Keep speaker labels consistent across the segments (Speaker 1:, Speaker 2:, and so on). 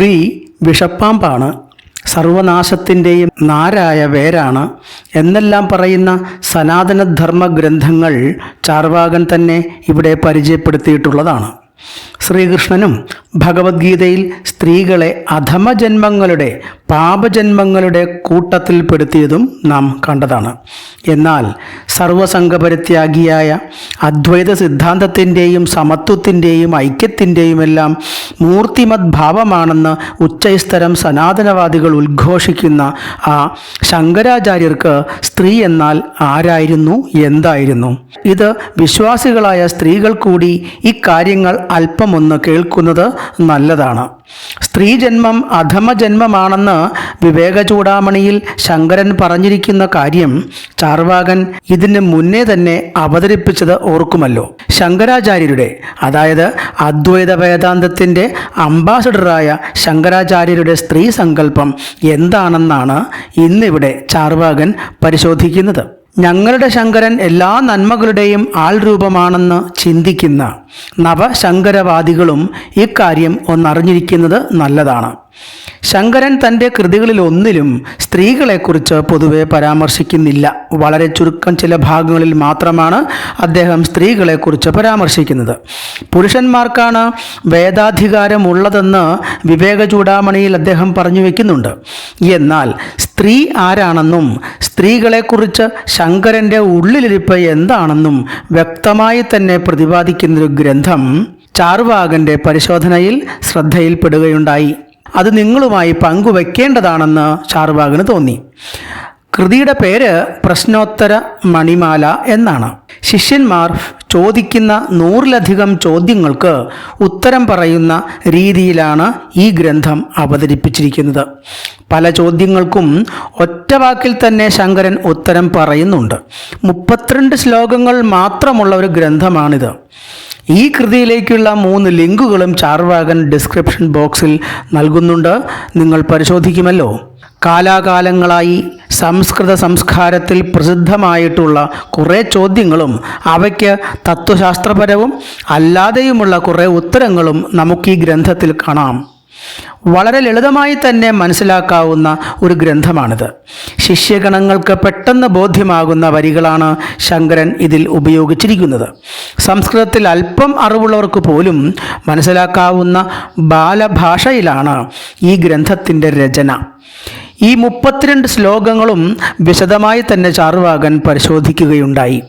Speaker 1: സ്ത്രീ വിഷപ്പാമ്പാണ്. സർവനാശത്തിന്റെയും നാരായ വേരാണ്. എന്നെല്ലാം പറയുന്ന സനാതനധർമ്മ ഗ്രന്ഥങ്ങൾ ചാർവാകൻ തന്നെ ഇവിടെ പരിചയപ്പെടുത്തിയിട്ടുള്ളതാണ്. ശ്രീകൃഷ്ണനും ഭഗവത്ഗീതയിൽ സ്ത്രീകളെ അധമജന്മങ്ങളുടെ പാപജന്മങ്ങളുടെ കൂട്ടത്തിൽപ്പെടുത്തിയതും നാം കണ്ടതാണ്. എന്നാൽ സർവസംഘപരിത്യാഗിയായ അദ്വൈത സിദ്ധാന്തത്തിന്റെയും സമത്വത്തിന്റെയും ഐക്യത്തിന്റെയുമെല്ലാം മൂർത്തിമത് ഭാവമാണെന്ന് ഉച്ചൈസ്തരം സനാതനവാദികൾ ഉദ്ഘോഷിക്കുന്ന ആ ശങ്കരാചാര്യർക്ക് സ്ത്രീ എന്നാൽ ആരായിരുന്നു? എന്തായിരുന്നു? ഇത് വിശ്വാസികളായ സ്ത്രീകൾ കൂടി ഇക്കാര്യങ്ങൾ അല്പമൊന്ന് കേൾക്കുന്നത് നല്ലതാണ്. സ്ത്രീജന്മം അധമജന്മമാണെന്ന് വിവേക ചൂടാമണിയിൽ ശങ്കരൻ പറഞ്ഞിരിക്കുന്ന കാര്യം ചാർവാകൻ ഇതിന് മുന്നേ തന്നെ അവതരിപ്പിച്ചത് ഓർക്കുമല്ലോ. ശങ്കരാചാര്യരുടെ അതായത് അദ്വൈത വേദാന്തത്തിന്റെ അംബാസഡറായ ശങ്കരാചാര്യരുടെ സ്ത്രീ സങ്കല്പം എന്താണെന്നാണ് ഇന്നിവിടെ ചാർവാകൻ പരിശോധിക്കുന്നത്. ഞങ്ങളുടെ ശങ്കരൻ എല്ലാ നന്മകളുടെയും ആൾ രൂപമാണെന്ന് ചിന്തിക്കുന്ന നവശങ്കരവാദികളും ഇക്കാര്യം ഒന്നറിഞ്ഞിരിക്കുന്നത് നല്ലതാണ്. ശങ്കരൻ തന്റെ കൃതികളിൽ ഒന്നിലും സ്ത്രീകളെക്കുറിച്ച് പൊതുവെ പരാമർശിക്കുന്നില്ല. വളരെ ചുരുക്കം ചില ഭാഗങ്ങളിൽ മാത്രമാണ് അദ്ദേഹം സ്ത്രീകളെക്കുറിച്ച് പരാമർശിക്കുന്നത്. പുരുഷന്മാർക്കാണ് വേദാധികാരമുള്ളതെന്ന് വിവേക ചൂടാമണിയിൽ അദ്ദേഹം പറഞ്ഞു വയ്ക്കുന്നുണ്ട് എന്നാൽ സ്ത്രീ ആരാണെന്നും സ്ത്രീകളെക്കുറിച്ച് ശങ്കരന്റെ ഉള്ളിലിരിപ്പ് എന്താണെന്നും വ്യക്തമായി തന്നെ പ്രതിപാദിക്കുന്നൊരു ഗ്രന്ഥം ചാർവാകന്റെ പരിശോധനയിൽ ശ്രദ്ധയിൽപ്പെടുകയുണ്ടായി. അത് നിങ്ങളുമായി പങ്കുവെക്കേണ്ടതാണെന്ന് ചാർവാകന് തോന്നി. കൃതിയുടെ പേര് പ്രശ്നോത്തര മണിമാല എന്നാണ്. ശിഷ്യന്മാർ ചോദിക്കുന്ന നൂറിലധികം ചോദ്യങ്ങൾക്ക് ഉത്തരം പറയുന്ന രീതിയിലാണ് ഈ ഗ്രന്ഥം അവതരിപ്പിച്ചിരിക്കുന്നത്. പല ചോദ്യങ്ങൾക്കും ഒറ്റ വാക്കിൽ തന്നെ ശങ്കരൻ ഉത്തരം പറയുന്നുണ്ട്. മുപ്പത്തിരണ്ട് ശ്ലോകങ്ങൾ മാത്രമുള്ള ഒരു ഗ്രന്ഥമാണിത്. ഈ കൃതിയിലേക്കുള്ള മൂന്ന് ലിങ്കുകളും ചാർവാകൻ ഡിസ്ക്രിപ്ഷൻ ബോക്സിൽ നൽകുന്നുണ്ട്. നിങ്ങൾ പരിശോധിക്കുമല്ലോ. കാലാകാലങ്ങളായി സംസ്കൃത സംസ്കാരത്തിൽ പ്രസിദ്ധമായിട്ടുള്ള കുറേ ചോദ്യങ്ങളും അവയ്ക്ക് തത്വശാസ്ത്രപരവും അല്ലാതെയുമുള്ള കുറേ ഉത്തരങ്ങളും നമുക്ക് ഈ ഗ്രന്ഥത്തിൽ കാണാം. വളരെ ലളിതമായി തന്നെ മനസ്സിലാക്കാവുന്ന ഒരു ഗ്രന്ഥമാണിത്. ശിഷ്യഗണങ്ങൾക്ക് പെട്ടെന്ന് ബോധ്യമാകുന്ന വരികളാണ് ശങ്കരൻ ഇതിൽ ഉപയോഗിച്ചിരിക്കുന്നത്. സംസ്കൃതത്തിൽ അല്പം അറിവുള്ളവർക്ക് പോലും മനസ്സിലാക്കാവുന്ന ബാലഭാഷയിലാണ് ഈ ഗ്രന്ഥത്തിന്റെ രചന. ഈ മുപ്പത്തിരണ്ട് ശ്ലോകങ്ങളും വിശദമായി തന്നെ ചാർവാകൻ പരിശോധിക്കുകയുണ്ടായി.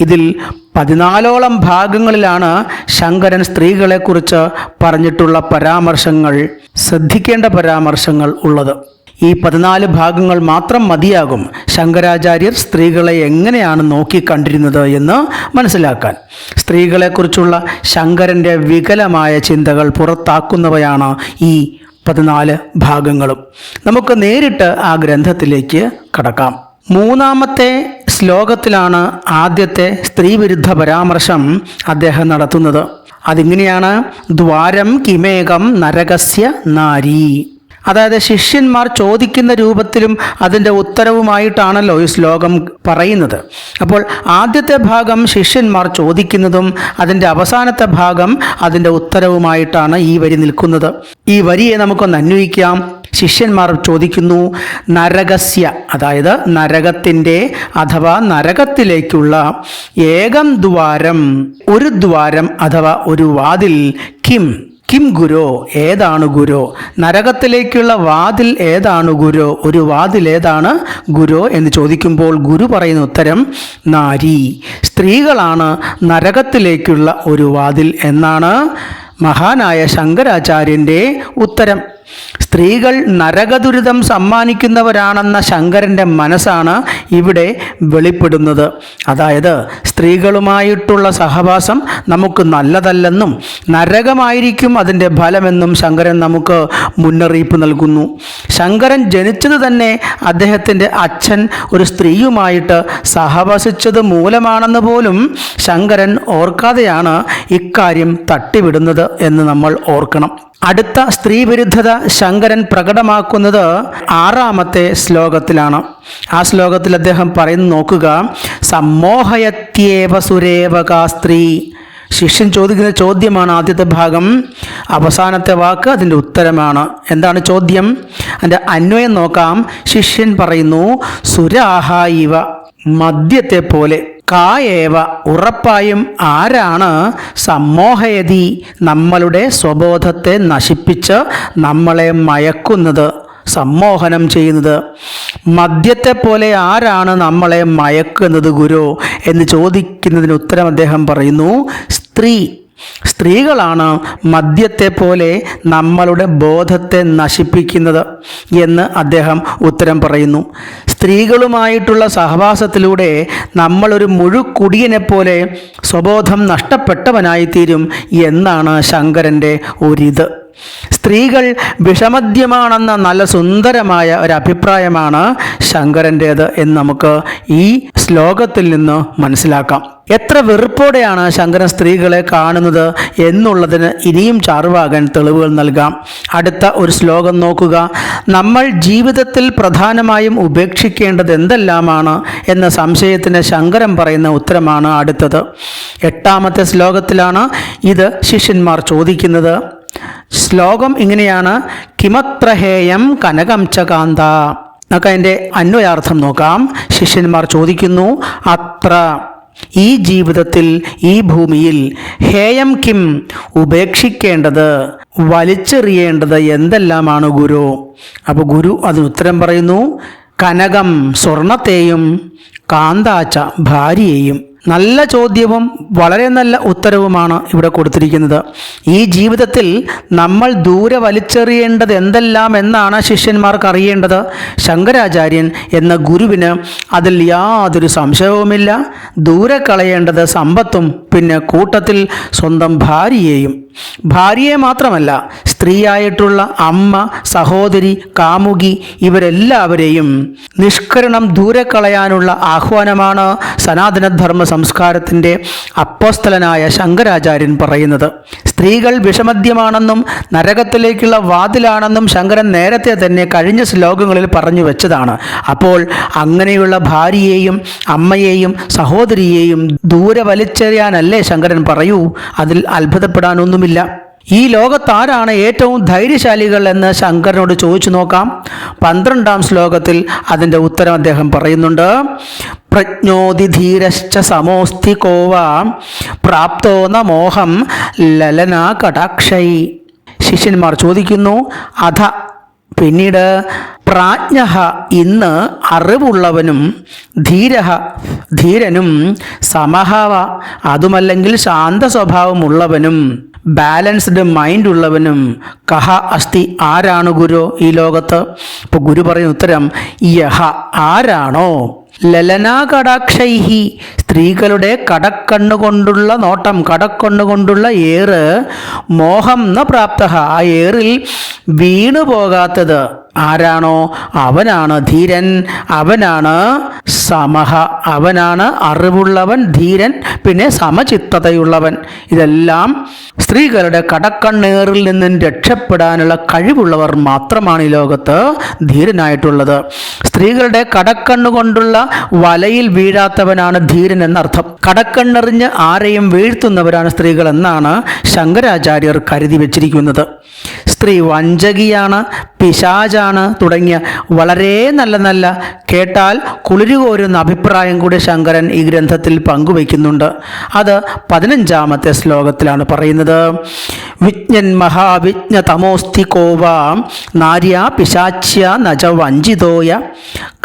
Speaker 1: ഇതിൽ പതിനാലോളം ഭാഗങ്ങളിലാണ് ശങ്കരൻ സ്ത്രീകളെക്കുറിച്ച് പറഞ്ഞിട്ടുള്ള പരാമർശങ്ങൾ ശ്രദ്ധിക്കേണ്ട പരാമർശങ്ങൾ ഉള്ളത്. ഈ പതിനാല് ഭാഗങ്ങൾ മാത്രം മതിയാകും ശങ്കരാചാര്യർ സ്ത്രീകളെ എങ്ങനെയാണ് നോക്കിക്കണ്ടിരുന്നത് എന്ന് മനസ്സിലാക്കാൻ. സ്ത്രീകളെക്കുറിച്ചുള്ള ശങ്കരന്റെ വികലമായ ചിന്തകൾ പുറത്താക്കുന്നവയാണ് ഈ പതിനാല് ഭാഗങ്ങളും. നമുക്ക് നേരിട്ട് ആ ഗ്രന്ഥത്തിലേക്ക് കടക്കാം. മൂന്നാമത്തെ ശ്ലോകത്തിലാണ് ആദ്യത്തെ സ്ത്രീവിരുദ്ധ പരാമർശം അദ്ദേഹം നടത്തുന്നത്. അതിങ്ങനെയാണ് ദ്വാരം കിമേകം നരകസ്യ നാരി. അതായത് ശിഷ്യന്മാർ ചോദിക്കുന്ന രൂപത്തിലും അതിന്റെ ഉത്തരവുമായിട്ടാണല്ലോ ഈ ശ്ലോകം പറയുന്നത്. അപ്പോൾ ആദ്യത്തെ ഭാഗം ശിഷ്യന്മാർ ചോദിക്കുന്നതും അതിന്റെ അവസാനത്തെ ഭാഗം അതിന്റെ ഉത്തരവുമായിട്ടാണ് ഈ വരി നിൽക്കുന്നത്. ഈ വരിയെ നമുക്കൊന്ന് അന്വയിക്കാം. ശിഷ്യന്മാർ ചോദിക്കുന്നു നരകസ്യ അതായത് നരകത്തിന്റെ അഥവാ നരകത്തിലേക്കുള്ള ഏകം ദ്വാരം ഒരു ദ്വാരം അഥവാ ഒരു വാതിൽ കിം. കിം ഗുരു ഏതാണ് ഗുരു? നരകത്തിലേക്കുള്ള വാതിൽ ഏതാണ് ഗുരു? ഒരു വാതിൽ ഏതാണ് ഗുരു എന്ന് ചോദിക്കുമ്പോൾ ഗുരു പറയുന്ന ഉത്തരം നാരി. സ്ത്രീകളാണ് നരകത്തിലേക്കുള്ള ഒരു വാതിൽ എന്നാണ് മഹാനായ ശങ്കരാചാര്യന്റെ ഉത്തരം. സ്ത്രീകൾ നരകദുരിതം സമ്മാനിക്കുന്നവരാണെന്ന ശങ്കരന്റെ മനസ്സാണ് ഇവിടെ വെളിപ്പെടുന്നത്. അതായത് സ്ത്രീകളുമായിട്ടുള്ള സഹവാസം നമുക്ക് നല്ലതല്ലെന്നും നരകമായിരിക്കും അതിന്റെ ഫലമെന്നും ശങ്കരൻ നമുക്ക് മുന്നറിയിപ്പ് നൽകുന്നു. ശങ്കരൻ ജനിച്ചത് തന്നെ അദ്ദേഹത്തിന്റെ അച്ഛൻ ഒരു സ്ത്രീയുമായിട്ട് സഹവസിച്ചത് മൂലമാണെന്ന് പോലും ശങ്കരൻ ഓർക്കാതെയാണ് ഇക്കാര്യം തട്ടിവിടുന്നത് എന്ന് നമ്മൾ ഓർക്കണം. അടുത്ത സ്ത്രീവിരുദ്ധത ശങ്കരൻ പ്രകടമാക്കുന്നത് ആറാമത്തെ ശ്ലോകത്തിലാണ്. ആ ശ്ലോകത്തിൽ അദ്ദേഹം പറയുന്നു നോക്കുക. സമ്മോഹയത്യേവ സുരേവകാ സ്ത്രീ. ശിഷ്യൻ ചോദിക്കുന്ന ചോദ്യമാണ് ആദ്യത്തെ ഭാഗം. അവസാനത്തെ വാക്ക് അതിന്റെ ഉത്തരമാണ്. എന്താണ് ചോദ്യം? അതിന്റെ അന്വയം നോക്കാം. ശിഷ്യൻ പറയുന്നു സുരാഹ ഇവ മദ്യത്തെ പോലെ. കായേവ. ഉറപ്പായും ആരാണ് സമ്മോഹയതി? നമ്മളുടെ സ്വബോധത്തെ നശിപ്പിച്ച് നമ്മളെ മയക്കുന്നത്. സമ്മോഹനം ചെയ്യുന്നത്. മദ്യത്തെ പോലെ ആരാണ് നമ്മളെ മയക്കുന്നത് ഗുരു? എന്ന് ചോദിക്കുന്നതിന് ഉത്തരം അദ്ദേഹം പറയുന്നു സ്ത്രീ. സ്ത്രീകളാണ് മദ്യത്തെ പോലെ നമ്മളുടെ ബോധത്തെ നശിപ്പിക്കുന്നത് എന്ന് അദ്ദേഹം ഉത്തരം പറയുന്നു. സ്ത്രീകളുമായിട്ടുള്ള സഹവാസത്തിലൂടെ നമ്മളൊരു മുഴുക്കുടിയനെ പോലെ സ്വബോധം നഷ്ടപ്പെട്ടവനായിത്തീരും എന്നാണ് ശങ്കരന്റെ ഒരിത്. സ്ത്രീകൾ വിഷമദ്യമാണെന്ന നല്ല സുന്ദരമായ ഒരു അഭിപ്രായമാണ് ശങ്കരന്റേത് എന്ന് നമുക്ക് ഈ ശ്ലോകത്തിൽ നിന്ന് മനസ്സിലാക്കാം. എത്ര വെറുപ്പോടെയാണ് ശങ്കരൻ സ്ത്രീകളെ കാണുന്നത് എന്നുള്ളതിന് ഇനിയും ചാർവാകൻ തെളിവുകൾ നൽകാം. അടുത്ത ഒരു ശ്ലോകം നോക്കുക. നമ്മൾ ജീവിതത്തിൽ പ്രധാനമായും ഉപേക്ഷിക്കേണ്ടത് എന്തെല്ലാമാണ്? എന്ന സംശയത്തിന് ശങ്കരൻ പറയുന്ന ഉത്തരമാണ് അടുത്തത്. എട്ടാമത്തെ ശ്ലോകത്തിലാണ് ഇത് ശിഷ്യന്മാർ ചോദിക്കുന്നത്. ശ്ലോകം ഇങ്ങനെയാണ്. കിമത്രഹേയം കനകം ചകാന്ത കാന്ത. നമുക്ക് അതിന്റെ അന്വയാർത്ഥം നോക്കാം. ശിഷ്യന്മാർ ചോദിക്കുന്നു അത്ര ഈ ജീവിതത്തിൽ ഈ ഭൂമിയിൽ ഹേയം കിം ഉപേക്ഷിക്കേണ്ടത് വലിച്ചെറിയേണ്ടത് എന്തെല്ലാമാണ് ഗുരു? അപ്പോൾ ഗുരു അതിന് ഉത്തരം പറയുന്നു കനകം സ്വർണത്തെയും കാന്താച്ച ഭാര്യയെയും. നല്ല ചോദ്യവും വളരെ നല്ല ഉത്തരവുമാണ് ഇവിടെ കൊടുത്തിരിക്കുന്നത്. ഈ ജീവിതത്തിൽ നമ്മൾ ദൂരെ വലിച്ചെറിയേണ്ടത് എന്തെല്ലാം എന്നാണ് ശിഷ്യന്മാർക്ക് അറിയേണ്ടത്. ശങ്കരാചാര്യൻ എന്ന ഗുരുവിന് അതിൽ യാതൊരു സംശയവുമില്ല. ദൂരെ കളയേണ്ടത് സമ്പത്തും പിന്നെ കൂട്ടത്തിൽ സ്വന്തം ഭാര്യയെയും. ഭാര്യയെ മാത്രമല്ല സ്ത്രീയായിട്ടുള്ള അമ്മ സഹോദരി കാമുകി ഇവരെല്ലാവരെയും നിഷ്കരണം ദൂരെ കളയാനുള്ള ആഹ്വാനമാണ് സനാതനധർമ്മ സംസ്കാരത്തിന്റെ അപ്പോസ്തലനായ ശങ്കരാചാര്യൻ പറയുന്നത്. സ്ത്രീകൾ വിഷമദ്യമാണെന്നും നരകത്തിലേക്കുള്ള വാതിലാണെന്നും ശങ്കരൻ നേരത്തെ തന്നെ കഴിഞ്ഞ ശ്ലോകങ്ങളിൽ പറഞ്ഞു വെച്ചതാണ്. അപ്പോൾ അങ്ങനെയുള്ള ഭാര്യയെയും അമ്മയെയും സഹോദരിയെയും ദൂരെ വലിച്ചെറിയാനല്ലേ ശങ്കരൻ പറയൂ? അതിൽ അത്ഭുതപ്പെടാനൊന്നുമില്ല. ഈ ലോകത്താരാണ് ഏറ്റവും ധൈര്യശാലികൾ എന്ന് ശങ്കരനോട് ചോദിച്ചു നോക്കാം. പന്ത്രണ്ടാം ശ്ലോകത്തിൽ അതിന്റെ ഉത്തരം അദ്ദേഹം പറയുന്നുണ്ട്. പ്രജ്ഞോതിധീരശ്ച സമോസ്തി കോവ പ്രാപ്തോ ന മോഹം ലലന കടാക്ഷൈ. ശിഷ്യന്മാർ ചോദിക്കുന്നു അധ പിന്നീട് പ്രാജ്ഞ ഇന്ന് അറിവുള്ളവനും ധീര ധീരനും സമഹവ അതുമല്ലെങ്കിൽ ശാന്ത സ്വഭാവമുള്ളവനും ബാലൻസ്ഡ് മൈൻഡ് ഉള്ളവനും കഹ അസ്തി ആരാണ് ഗുരു ഈ ലോകത്ത്? ഇപ്പോൾ ഗുരു പറയുന്ന ഉത്തരം യഹ ആരാണോ? ലലനാകടാക്ഷൈഹി. സ്ത്രീകളുടെ കടക്കണ്ണുകൊണ്ടുള്ള നോട്ടം കടക്കണ്ണുകൊണ്ടുള്ള ഏറ് മോഹം ന പ്രാപ്ത ആ ഏറിൽ വീണു പോകാത്തത് ആരാണോ? അവനാണ് ധീരൻ. അവനാണ് സമഹ. അവനാണ് അറിവുള്ളവൻ ധീരൻ പിന്നെ സമചിത്തതയുള്ളവൻ. ഇതെല്ലാം സ്ത്രീകളുടെ കടക്കണ്ണേറിൽ നിന്നും രക്ഷപ്പെടാനുള്ള കഴിവുള്ളവർ മാത്രമാണ് ഈ ലോകത്ത് ധീരനായിട്ടുള്ളത്. സ്ത്രീകളുടെ കടക്കണ്ണുകൊണ്ടുള്ള വലയിൽ വീഴാത്തവനാണ് ധീരൻ എന്നർത്ഥം. കടക്കണ്ണെറിഞ്ഞ് ആരെയും വീഴ്ത്തുന്നവരാണ് സ്ത്രീകൾ എന്നാണ് ശങ്കരാചാര്യർ കരുതി വച്ചിരിക്കുന്നത്. സ്ത്രീ വഞ്ചകിയാണ് പിശാചാണ് തുടങ്ങിയ വളരെ നല്ല നല്ല കേട്ടാൽ കുളിരുകോരുന്ന അഭിപ്രായം കൂടി ശങ്കരൻ ഈ ഗ്രന്ഥത്തിൽ പങ്കുവയ്ക്കുന്നുണ്ട്. അത് പതിനഞ്ചാമത്തെ ശ്ലോകത്തിലാണ് പറയുന്നത്. വിജ്ഞൻ മഹാവിജ്ഞ തമോസ്തി കോവാം നാര്യ പിശാച്യ നജ വഞ്ചിതോയ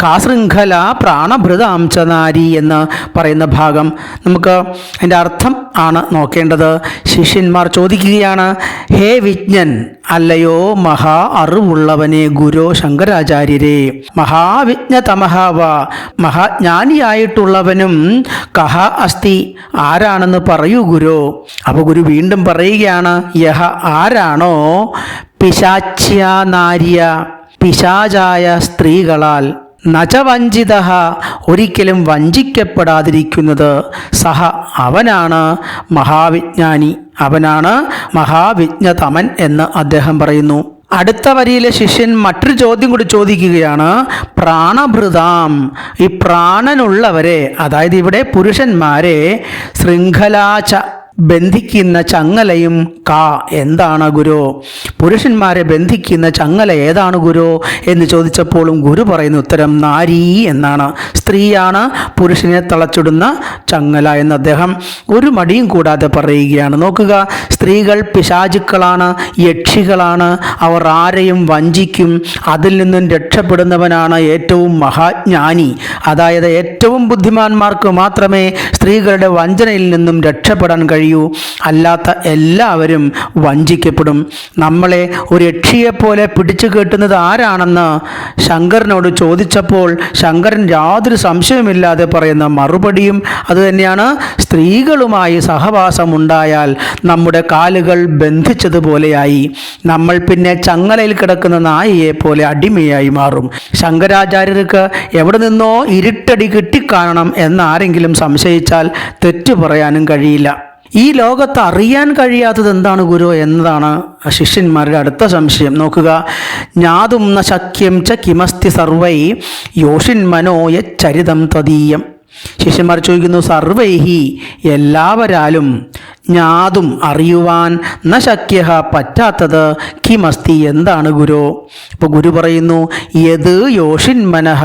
Speaker 1: കാശൃംഖല പ്രാണഭൃതാംശ നാരി എന്ന് പറയുന്ന ഭാഗം നമുക്ക് അതിന്റെ അർത്ഥം ആണ് നോക്കേണ്ടത്. ശിഷ്യന്മാർ ചോദിക്കുകയാണ് ഹേ വിജ്ഞൻ അല്ലയോ മഹാ അറിവുള്ളവനെ ഗുരു ശങ്കരാചാര്യരെ. മഹാവിജ്ഞ തമഹാവ മഹാജ്ഞാനിയായിട്ടുള്ളവനും കഹ അസ്തി. ആരാണെന്ന് പറയൂ ഗുരു. അപ്പോൾ ഗുരു വീണ്ടും പറയുകയാണ് യഹ ആരാണോ? പിശാച്യ നാര്യ പിശാചായ സ്ത്രീകളാൽ. നചവഞ്ചിത ഒരിക്കലും വഞ്ചിക്കപ്പെടാതിരിക്കുന്നത് സഹ അവനാണ് മഹാവിജ്ഞാനി. അവനാണ് മഹാവിജ്ഞതമൻ എന്ന് അദ്ദേഹം പറയുന്നു. അടുത്ത വരിയിലെ ശിഷ്യൻ മറ്റൊരു ചോദ്യം കൂടി ചോദിക്കുകയാണ് പ്രാണഭൃതാം ഈ പ്രാണനുള്ളവരെ അതായത് ഇവിടെ പുരുഷന്മാരെ ശൃംഖലാച്ച ബന്ധിക്കുന്ന ചങ്ങലയും കാ എന്താണ് ഗുരു? പുരുഷന്മാരെ ബന്ധിക്കുന്ന ചങ്ങല ഏതാണ് ഗുരു? എന്ന് ചോദിച്ചപ്പോഴും ഗുരു പറയുന്ന ഉത്തരം നാരി എന്നാണ്. സ്ത്രീയാണ് പുരുഷനെ തളച്ചിടുന്ന ചങ്ങല എന്ന് അദ്ദേഹം ഒരു മടിയും കൂടാതെ പറയുകയാണ്. നോക്കുക സ്ത്രീകൾ പിശാചുക്കളാണ് യക്ഷികളാണ് അവർ ആരെയും വഞ്ചിക്കും അതിൽ നിന്നും രക്ഷപ്പെടുന്നവനാണ് ഏറ്റവും മഹാജ്ഞാനി. അതായത് ഏറ്റവും ബുദ്ധിമാന്മാർക്ക് മാത്രമേ സ്ത്രീകളുടെ വഞ്ചനയിൽ നിന്നും രക്ഷപ്പെടാൻ കഴിയൂ. അല്ലാത്ത എല്ലാവരും വഞ്ചിക്കപ്പെടും. നമ്മളെ ഒരു യക്ഷിയെപ്പോലെ പിടിച്ചു കെട്ടുന്നത് ആരാണെന്ന് ശങ്കരനോട് ചോദിച്ചപ്പോൾ ശങ്കരൻ യാതൊരു സംശയമില്ലാതെ പറയുന്ന മറുപടിയും അതുതന്നെയാണ് സ്ത്രീകളുമായി സഹവാസമുണ്ടായാൽ നമ്മുടെ കാലുകൾ ബന്ധിച്ചതുപോലെയായി. നമ്മൾ പിന്നെ ചങ്ങലയിൽ കിടക്കുന്ന നായിയെ പോലെ അടിമയായി മാറും. ശങ്കരാചാര്യർക്ക് എവിടെ നിന്നോ ഇരുട്ടടി കിട്ടിക്കാണണം എന്നാരെങ്കിലും സംശയിച്ചാൽ തെറ്റു പറയാനും കഴിയില്ല. ഈ ലോകത്ത് അറിയാൻ കഴിയാത്തത് എന്താണ് ഗുരു എന്നതാണ് ശിഷ്യന്മാരുടെ അടുത്ത സംശയം. നോക്കുക. ജ്ഞാതും ന ശക്യം ച കിമസ്തി സർവൈ യോഷിൻ മനോയ ചരിതം തദീയം ശിഷ്യന്മാർ ചോദിക്കുന്നു സർവൈഹി എല്ലാവരാലും ജ്ഞാതും അറിയുവാൻ ന ശക്യഹ പറ്റാത്തത് കിമസ്തി എന്താണ് ഗുരു? ഇപ്പോൾ ഗുരു പറയുന്നു യത് യോഷിൻ മനഹ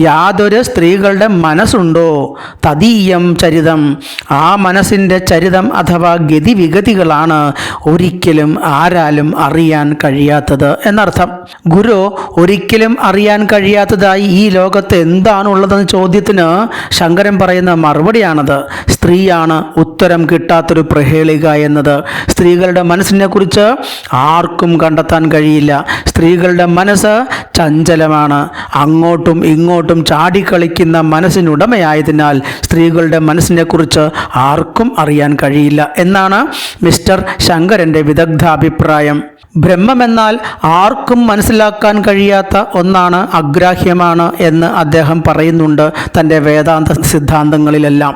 Speaker 1: യാതൊരു സ്ത്രീകളുടെ മനസ്സുണ്ടോ? തദീയം ചരിതം. ആ മനസ്സിന്റെ ചരിതം അഥവാ ഗതിവിഗതികളാണ് ഒരിക്കലും ആരാലും അറിയാൻ കഴിയാത്തത് എന്നർത്ഥം. ഗുരു ഒരിക്കലും അറിയാൻ കഴിയാത്തതായി ഈ ലോകത്ത് എന്താണുള്ളതെന്ന ചോദ്യത്തിന് ശങ്കരൻ പറയുന്ന മറുപടിയാണത്. സ്ത്രീയാണ് ഉത്തരം കിട്ടാത്തൊരു പ്രഹേളിക എന്നത് സ്ത്രീകളുടെ മനസ്സിനെക്കുറിച്ച് ആർക്കും കണ്ടെത്താൻ കഴിയില്ല. സ്ത്രീകളുടെ മനസ്സ് ചഞ്ചലമാണ്. അങ്ങോട്ടും ഇങ്ങോട്ടും ചാടിക്കളിക്കുന്ന മനസ്സിനുടമയായതിനാൽ സ്ത്രീകളുടെ മനസ്സിനെക്കുറിച്ച് ആർക്കും അറിയാൻ കഴിയില്ല. എന്നാണ് മിസ്റ്റർ ശങ്കരന്റെ വിദഗ്ധാഭിപ്രായം. ബ്രഹ്മമെന്നാൽ ആർക്കും മനസ്സിലാക്കാൻ കഴിയാത്ത ഒന്നാണ് അഗ്രാഹ്യമാണ് എന്ന് അദ്ദേഹം പറയുന്നുണ്ട് തന്റെ വേദാന്ത സിദ്ധാന്തങ്ങളിലെല്ലാം.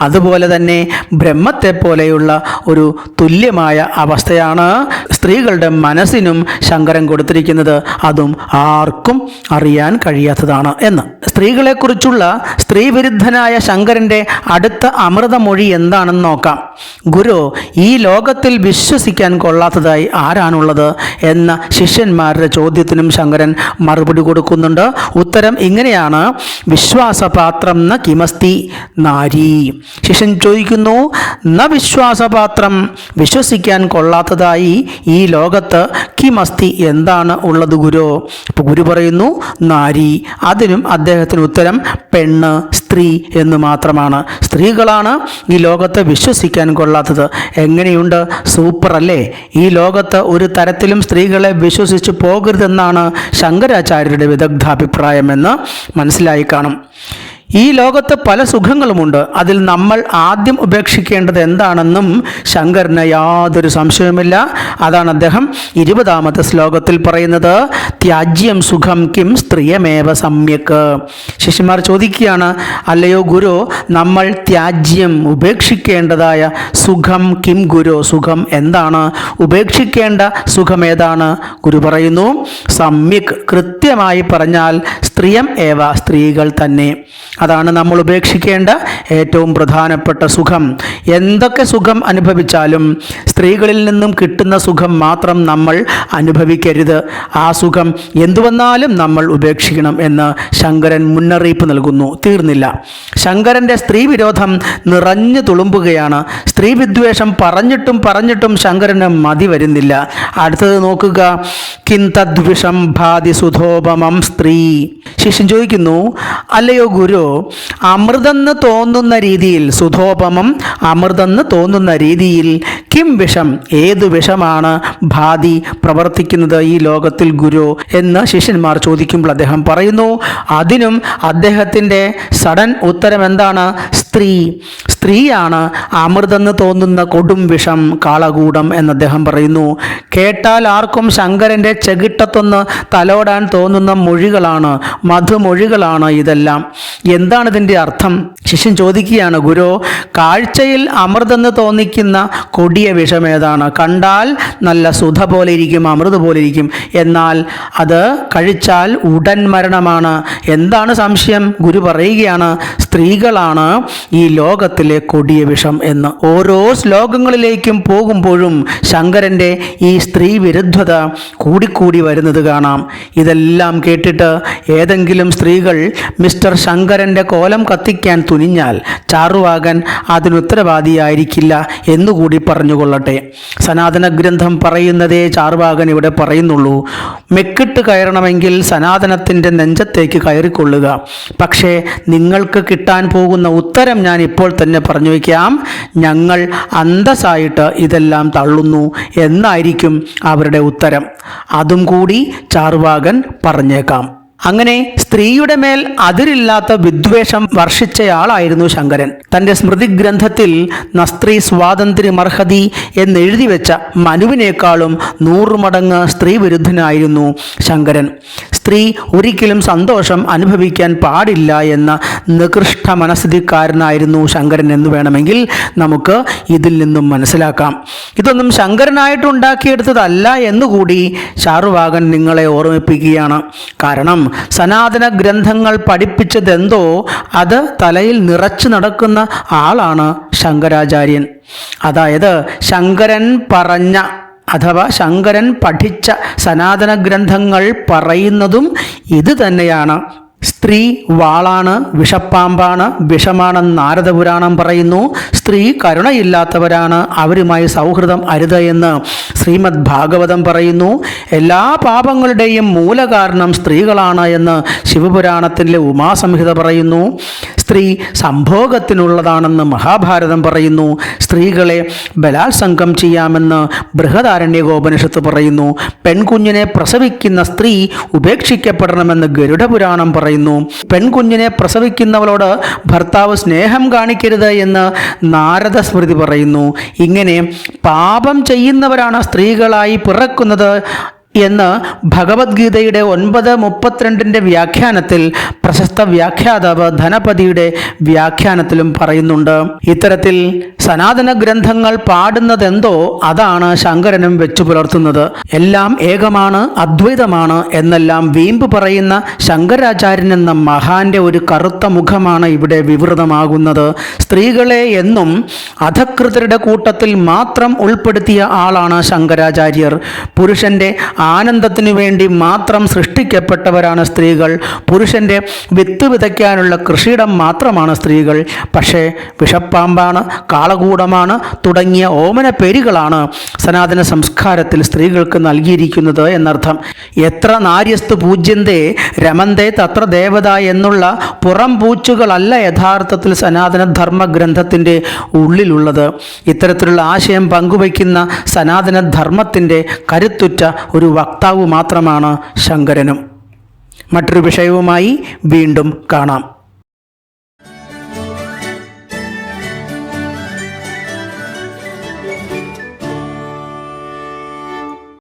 Speaker 1: അതുപോലെ തന്നെ ബ്രഹ്മത്തെ പോലെയുള്ള ഒരു തുല്യമായ അവസ്ഥയാണ് സ്ത്രീകളുടെ മനസ്സിനും ശങ്കരൻ കൊടുത്തിരിക്കുന്നത്. അതും ആർക്കും അറിയാൻ കഴിയാത്തതാണ് എന്ന്. സ്ത്രീകളെക്കുറിച്ചുള്ള സ്ത്രീവിരുദ്ധനായ ശങ്കരന്റെ അടുത്ത അമൃതമൊഴി എന്താണെന്ന് നോക്കാം. ഗുരു ഈ ലോകത്തിൽ വിശ്വസിക്കാൻ കൊള്ളാത്തതായി ആരാണുള്ളത് എന്ന ശിഷ്യന്മാരുടെ ചോദ്യത്തിനും ശങ്കരൻ മറുപടി കൊടുക്കുന്നുണ്ട്. ഉത്തരം ഇങ്ങനെയാണ്. വിശ്വാസപാത്രം ന കിമസ്തി നാരി. ശിഷ്യൻ ചോദിക്കുന്നു ന വിശ്വാസപാത്രം വിശ്വസിക്കാൻ കൊള്ളാത്തതായി ഈ ലോകത്ത് കിമസ്തി എന്താണ് ഉള്ളത് ഗുരു? ഗുരു പറയുന്നു നാരി. അതിനും അദ്ദേഹത്തിന് ഉത്തരം പെണ്ണ് സ്ത്രീ എന്ന് മാത്രമാണ്. സ്ത്രീകളാണ് ഈ ലോകത്തെ വിശ്വസിക്കാൻ കൊള്ളാത്തത്. എങ്ങനെയുണ്ട്? സൂപ്പർ അല്ലേ? ഈ ലോകത്ത് ഒരു തരത്തിലും സ്ത്രീകളെ വിശ്വസിച്ച് പോകരുതെന്നാണ് ശങ്കരാചാര്യരുടെ വിദഗ്ധാഭിപ്രായമെന്ന് മനസ്സിലായി കാണും. ഈ ലോകത്ത് പല സുഖങ്ങളുമുണ്ട്. അതിൽ നമ്മൾ ആദ്യം ഉപേക്ഷിക്കേണ്ടത് എന്താണെന്നും ശങ്കരന് യാതൊരു സംശയവുമില്ല. അതാണ് അദ്ദേഹം ഇരുപതാമത്തെ ശ്ലോകത്തിൽ പറയുന്നത് ത്യാജ്യം സുഖം കിം സ്ത്രീയമേവ സമ്യക്ക് ശിഷ്യന്മാർ ചോദിക്കുകയാണ് അല്ലയോ ഗുരു നമ്മൾ ത്യാജ്യം ഉപേക്ഷിക്കേണ്ടതായ സുഖം കിം ഗുരു? സുഖം എന്താണ്? ഉപേക്ഷിക്കേണ്ട സുഖം ഏതാണ്? ഗുരു പറയുന്നു സമ്യക്. കൃത്യമായി പറഞ്ഞാൽ സ്ത്രീയം ഏവ സ്ത്രീകൾ തന്നെ. അതാണ് നമ്മൾ ഉപേക്ഷിക്കേണ്ട ഏറ്റവും പ്രധാനപ്പെട്ട സുഖം. എന്തൊക്കെ സുഖം അനുഭവിച്ചാലും സ്ത്രീകളിൽ നിന്നും കിട്ടുന്ന സുഖം മാത്രം നമ്മൾ അനുഭവിക്കരുത്. ആ സുഖം എന്തുവന്നാലും നമ്മൾ ഉപേക്ഷിക്കണം എന്ന് ശങ്കരൻ മുന്നറിയിപ്പ് നൽകുന്നു. തീർന്നില്ല. ശങ്കരന്റെ സ്ത്രീ വിരോധം നിറഞ്ഞു തുളുമ്പുകയാണ്. സ്ത്രീ വിദ്വേഷം പറഞ്ഞിട്ടും പറഞ്ഞിട്ടും ശങ്കരന് മതി വരുന്നില്ല. അടുത്തത് നോക്കുക. കിന്തദ്വിഷം ഭാതി സുധോപമം സ്ത്രീ. ശിഷ്യൻ ചോദിക്കുന്നു അല്ലയോ ഗുരു അമൃതെന്ന് തോന്നുന്ന രീതിയിൽ സുധോപമം അമൃതെന്ന് തോന്നുന്ന രീതിയിൽ കിം വിഷം ഏതു വിഷമാണ് ഭാതി പ്രവർത്തിക്കുന്നത് ഈ ലോകത്തിൽ ഗുരു? എന്ന് ശിഷ്യന്മാർ ചോദിക്കുമ്പോൾ അദ്ദേഹം പറയുന്നു അതിനും അദ്ദേഹത്തിന്റെ സഡൻ ഉത്തരം എന്താണ്? സ്ത്രീ. സ്ത്രീയാണ് അമൃതെന്ന് തോന്നുന്ന കൊടും വിഷം കാളകൂടം എന്ന് അദ്ദേഹം പറയുന്നു. കേട്ടാൽ ആർക്കും ശങ്കരന്റെ ചെകിട്ടത്തൊന്ന് തലോടാൻ തോന്നുന്ന മൊഴികളാണ് മധുമൊഴികളാണ് ഇതെല്ലാം? എന്താണ് ഇതിന്റെ അർത്ഥം? ശിഷ്യൻ ചോദിക്കുകയാണ് ഗുരു കാഴ്ചയിൽ അമൃതെന്ന് തോന്നിക്കുന്ന കൊടിയ വിഷം ഏതാണ്? കണ്ടാൽ നല്ല സുധ പോലെ ഇരിക്കും അമൃത് പോലെ ഇരിക്കും. എന്നാൽ അത് കഴിച്ചാൽ ഉടൻ മരണമാണ്. എന്താണ് സംശയം? ഗുരു പറയുകയാണ് സ്ത്രീകളാണ് ഈ ലോകത്തിലെ കൊടിയ വിഷം എന്ന്. ഓരോ ശ്ലോകങ്ങളിലേക്കും പോകുമ്പോഴും ശങ്കരന്റെ ഈ സ്ത്രീ വിരുദ്ധത കൂടിക്കൂടി വരുന്നത് കാണാം. ഇതെല്ലാം കേട്ടിട്ട് ഏതെങ്കിലും സ്ത്രീകൾ മിസ്റ്റർ ശങ്കരന്റെ കോലം കത്തിക്കാൻ തുനിഞ്ഞാൽ ചാറുവാകൻ അതിനുത്തരവാദിയായിരിക്കില്ല എന്നുകൂടി പറഞ്ഞുകൊള്ളട്ടെ. സനാതന ഗ്രന്ഥം പറയുന്നതേ ചാറുവാകൻ ഇവിടെ പറയുന്നുള്ളൂ. മെക്കിട്ട് കയറണമെങ്കിൽ സനാതനത്തിന്റെ നെഞ്ചത്തേക്ക് കയറിക്കൊള്ളുക. പക്ഷേ നിങ്ങൾക്ക് കിട്ടാൻ പോകുന്ന ഉത്തരം ഞാൻ ഇപ്പോൾ തന്നെ പറഞ്ഞു വയ്ക്കാം. ഞങ്ങൾ അന്തസ്സായിട്ട് ഇതെല്ലാം തള്ളുന്നു എന്നായിരിക്കും അവരുടെ ഉത്തരം. അതും കൂടി ചാറുവാകൻ പറഞ്ഞേക്കാം. അങ്ങനെ സ്ത്രീയുടെ മേൽ അതിരില്ലാത്ത വിദ്വേഷം വർഷിച്ചയാളായിരുന്നു ശങ്കരൻ. തന്റെ സ്മൃതി ഗ്രന്ഥത്തിൽ നസ്ത്രീ സ്വാതന്ത്ര്യമർഹതി എന്നെഴുതി വെച്ച മനുവിനേക്കാളും നൂറ് മടങ്ങ് സ്ത്രീ വിരുദ്ധനായിരുന്നു ശങ്കരൻ. സ്ത്രീ ഒരിക്കലും സന്തോഷം അനുഭവിക്കാൻ പാടില്ല എന്ന നികൃഷ്ട മനസ്ഥിതിക്കാരനായിരുന്നു ശങ്കരൻ എന്ന് വേണമെങ്കിൽ നമുക്ക് ഇതിൽ നിന്നും മനസ്സിലാക്കാം. ഇതൊന്നും ശങ്കരനായിട്ടുണ്ടാക്കിയെടുത്തതല്ല എന്നുകൂടി ചാറുവാകൻ നിങ്ങളെ ഓർമ്മിപ്പിക്കുകയാണ്. കാരണം സനാതന ഗ്രന്ഥങ്ങൾ പഠിപ്പിച്ചതെന്തോ അത് തലയിൽ നിറച്ചു നടക്കുന്ന ആളാണ് ശങ്കരാചാര്യൻ. അതായത് ശങ്കരൻ പറഞ്ഞ അഥവാ ശങ്കരൻ പഠിച്ച സനാതന ഗ്രന്ഥങ്ങൾ പറയുന്നതും ഇത് തന്നെയാണ്. സ്ത്രീ വാളാണ് വിഷപ്പാമ്പാണ് വിഷമാണെന്ന് നാരദപുരാണം പറയുന്നു. സ്ത്രീ കരുണയില്ലാത്തവരാണ് അവരുമായി സൗഹൃദം അരുത് എന്ന് ശ്രീമദ് ഭാഗവതം പറയുന്നു. എല്ലാ പാപങ്ങളുടെയും മൂലകാരണം സ്ത്രീകളാണ് എന്ന് ശിവപുരാണത്തിലെ ഉമാസംഹിത പറയുന്നു. സ്ത്രീ സംഭോഗത്തിനുള്ളതാണെന്ന് മഹാഭാരതം പറയുന്നു. സ്ത്രീകളെ ബലാത്സംഗം ചെയ്യാമെന്ന് ബൃഹദാരണ്യകോപനിഷത്ത് പറയുന്നു. പെൺകുഞ്ഞിനെ പ്രസവിക്കുന്ന സ്ത്രീ ഉപേക്ഷിക്കപ്പെടണമെന്ന് ഗരുഡപുരാണം പറയുന്നു. പെൺകുഞ്ഞിനെ പ്രസവിക്കുന്നവളോട് ഭർത്താവ് സ്നേഹം കാണിക്കരുത് എന്ന് നാരദ സ്മൃതി പറയുന്നു. ഇങ്ങനെ പാപം ചെയ്യുന്നവരാണ് സ്ത്രീകളായി പിറക്കുന്നത്. എന്ന് ഭഗവത്ഗീതയുടെ ഒൻപത് മുപ്പത്തിരണ്ടിന്റെ വ്യാഖ്യാനത്തിൽ പ്രശസ്ത വ്യാഖ്യാതാവ് ധനപതിയുടെ വ്യാഖ്യാനത്തിലും പറയുന്നുണ്ട്. ഇത്തരത്തിൽ സനാതന ഗ്രന്ഥങ്ങൾ പാടുന്നതെന്തോ അതാണ് ശങ്കരനും വെച്ചു പുലർത്തുന്നത്. എല്ലാം ഏകമാണ് അദ്വൈതമാണ് എന്നെല്ലാം വീമ്പ് പറയുന്ന ശങ്കരാചാര്യൻ എന്ന മഹാന്റെ ഒരു കറുത്ത മുഖമാണ് ഇവിടെ വിവൃതമാകുന്നത്. സ്ത്രീകളെ എന്നും അധകൃതരുടെ കൂട്ടത്തിൽ മാത്രം ഉൾപ്പെടുത്തിയ ആളാണ് ശങ്കരാചാര്യർ. പുരുഷന്റെ ആനന്ദത്തിനു വേണ്ടി മാത്രം സൃഷ്ടിക്കപ്പെട്ടവരാണ് സ്ത്രീകൾ. പുരുഷന്റെ വിത്ത് വിതയ്ക്കാനുള്ള കൃഷിയിടം മാത്രമാണ് സ്ത്രീകൾ. പക്ഷേ വിഷപ്പാമ്പാണ് കാളകൂടമാണ് തുടങ്ങിയ ഓമന പേരുകളാണ് സനാതന സംസ്കാരത്തിൽ സ്ത്രീകൾക്ക് നൽകിയിരിക്കുന്നത് എന്നർത്ഥം. എത്ര നാര്യസ്തു പൂജ്യന്തേ രമന്തേ തത്ര ദേവത എന്നുള്ള പുറം പൂച്ചുകളല്ല യഥാർത്ഥത്തിൽ സനാതന ധർമ്മ ഗ്രന്ഥത്തിന്റെ ഉള്ളിലുള്ളത്. ഇത്തരത്തിലുള്ള ആശയം പങ്കുവയ്ക്കുന്ന സനാതന ധർമ്മത്തിന്റെ കരുത്തുറ്റ വക്താവ് മാത്രമാണ് ശങ്കരനും. മറ്റൊരു വിഷയവുമായി വീണ്ടും കാണാം.